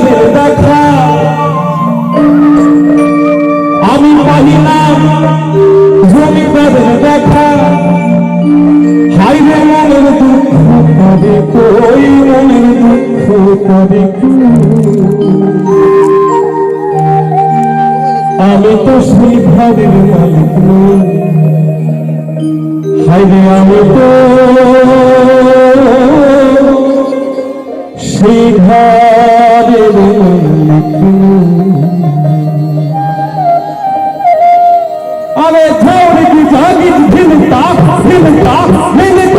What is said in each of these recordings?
প্রেমের দেখা। আমি পাহিলাম জমিদারের দেখা। হাইরে মনের দুঃখ করে কই আমি তো সেই ভাবের মালিক নই। আমি তো সেই ভাব अरे थोड़ी की जागी भिनता भिनता भिनता थोड़ी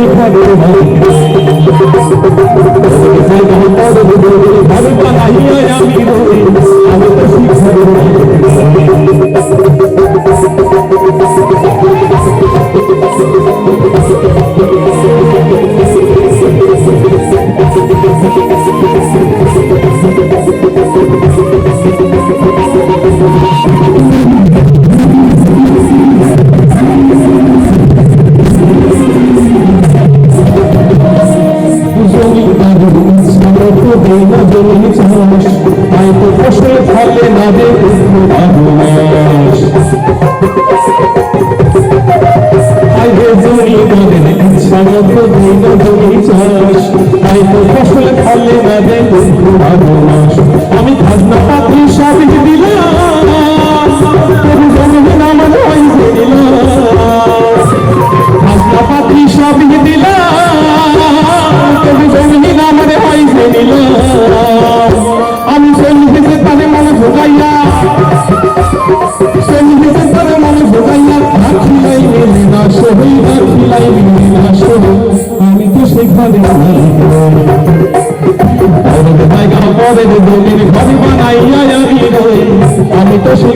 আমি তো ফসল ফলে না দে ভালোবাস আগে জমিদারের সমর্থ দেই দিন ধরি চাষ তাই ফসল ফলে না দে ভালোবাস আমি খাজনা পাত্রী আমি তো জমির ঘর আমি তো সেই।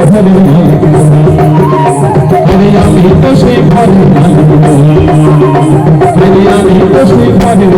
আরে আমি তো সেই। আরে আমি তো সেই। আরে আমি তো সেই ঘরের